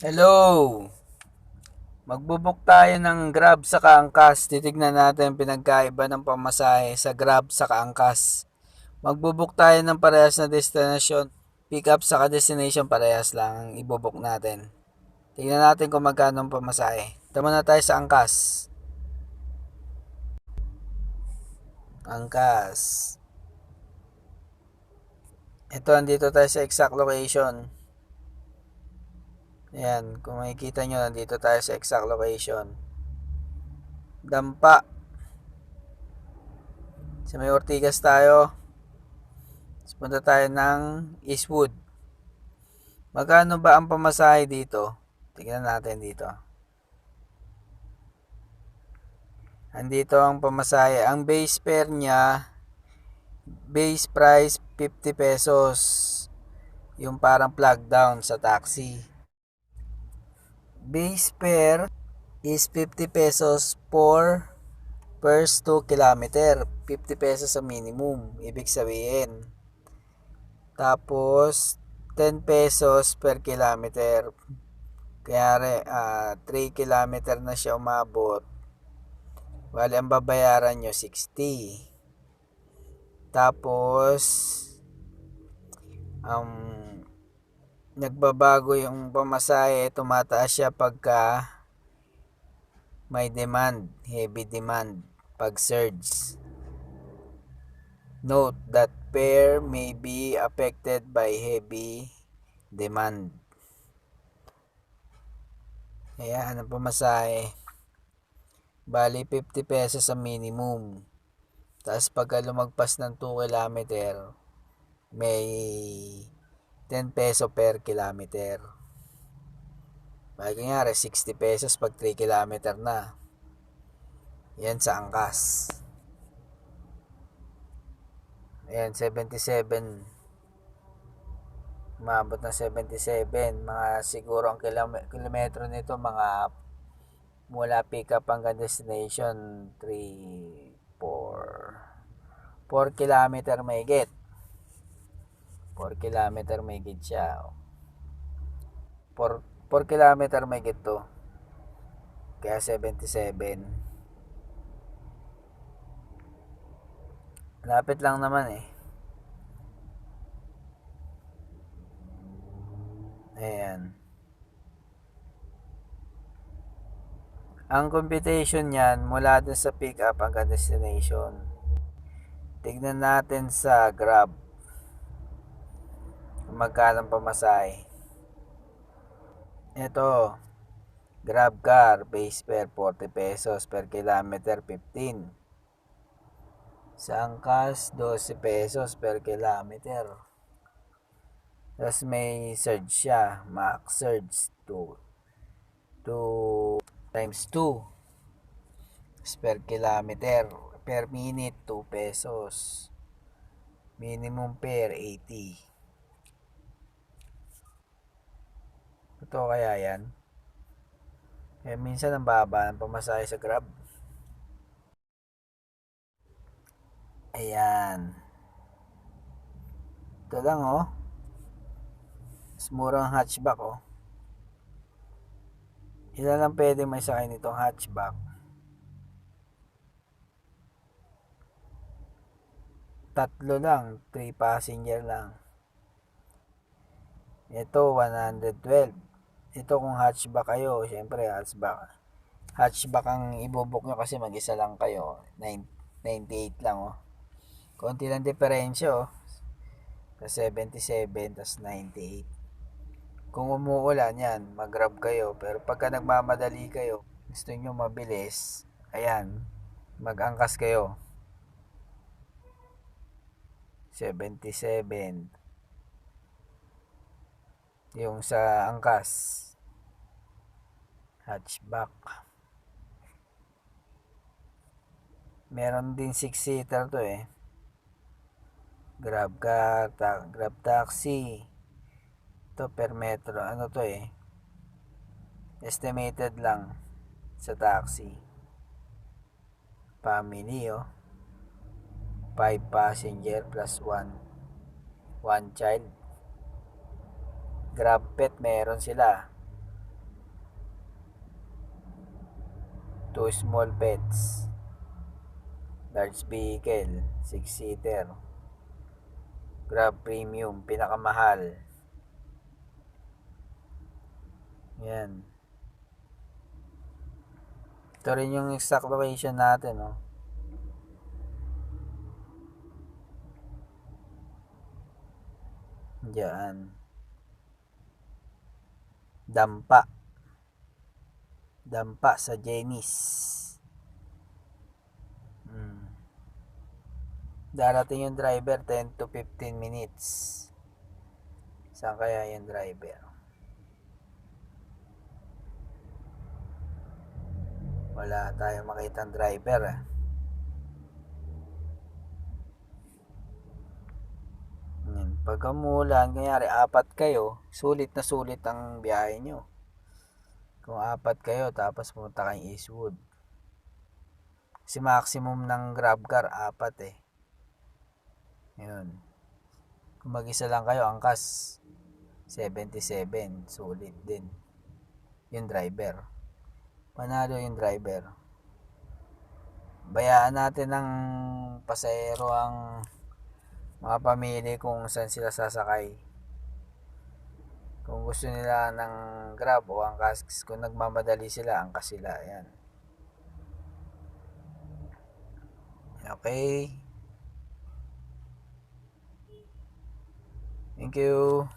Hello! Magbubuk tayo ng Grab sa Kaangkas. Titignan natin pinagkaiba ng pamasahe sa Grab sa Kaangkas. Magbubuk tayo ng parehas na destinasyon. Pick up sa destination parehas lang ang ibubuk natin. Tingnan natin kung magkano ang pamasahe. Tama na tayo sa Angkas. Angkas. Ito, andito tayo sa exact location. Ayan, kung makikita nyo, nandito tayo sa exact location. Dampa. Sa may Ortigas tayo. Tapos punta tayo ng Eastwood. Magkano ba ang pamasahe dito? Tingnan natin dito. Andito ang pamasahe. Ang base fare niya, base price 50 pesos. Yung parang plug down sa taxi. Base fare is 50 pesos for first 2 kilometer. 50 pesos sa minimum. Ibig sabihin. Tapos, 10 pesos per kilometer. Kaya uh, 3 kilometer na siya umabot. Bali, ang babayaran nyo 60. Tapos, um, nagbabago yung pamasahe, tumataas siya pagka may demand, heavy demand, pag surge. Note that pair may be affected by heavy demand. Ayan, ang pamasahe. Bali, 50 pesos sa minimum. Tapos pagka lumagpas ng 2 kilometer, may 10 peso per kilometer. Bali kunyari, 60 pesos pag 3 kilometer na. Yan sa angkas. Ayan, 77. Umabot na 77. Mga siguro ang kilom- kilometro nito, mga mula pick up hanggang destination, 3, 4. 4 kilometer may get. 4 kilometer may git siya. 4, 4 kilometer may git to. Kaya 77. Lapit lang naman eh. Ayan. Ang computation niyan mula dun sa pick up hanggang destination. Tignan natin sa Grab magkano pamasahe. Ito, Grab car, base fare 40 pesos per kilometer 15. Sa angkas, 12 pesos per kilometer. Tapos may surge siya, max surge 2. 2 times 2 per kilometer. Per minute, 2 pesos. Minimum per 80. Totoo kaya yan? Eh, minsan ang baba ng pamasahe sa Grab. Ayan. Ito lang oh. Mas murang hatchback oh. Ilan lang pwede may sakay nitong hatchback? Tatlo lang, 3 passenger lang. Ito 112 ito kung hatchback kayo, syempre hatchback. Hatchback ang ibubok nyo kasi mag-isa lang kayo. 98 lang oh. Konti lang diferensya oh. Sa 77 tas 98. Kung umuulan yan, mag-grab kayo. Pero pagka nagmamadali kayo, gusto nyo mabilis, ayan, mag-angkas kayo. 77 yung sa angkas. Hatchback. Meron din 6 seater to eh. Grab car ta grab taxi. To per metro ano to eh. Estimated lang sa taxi. Family oh. 5 passenger plus 1 1 child GrabPet meron sila. Two small pets. Large vehicle, 6-seater. Grab Premium, pinakamahal. Yan. Ito rin yung exact location natin, no? Oh. Diyan. Dampa. Dampa sa Jenis. Hmm. Darating yung driver 10 to 15 minutes. Saan kaya yung driver? Wala tayong makitang driver ah. Yan. Pagka umulan, kanyari apat kayo, sulit na sulit ang biyahe nyo. Kung apat kayo, tapos pumunta kayong Eastwood. Kasi maximum ng grab car, apat eh. Yun. Kung mag-isa lang kayo, angkas 77, sulit din. Yung driver. Panalo yung driver. Bayaan natin ng pasahero ang mga pamili kung saan sila sasakay. Kung gusto nila ng grab o angkas, kung nagmamadali sila, angkas sila. Yan. Okay. Thank you.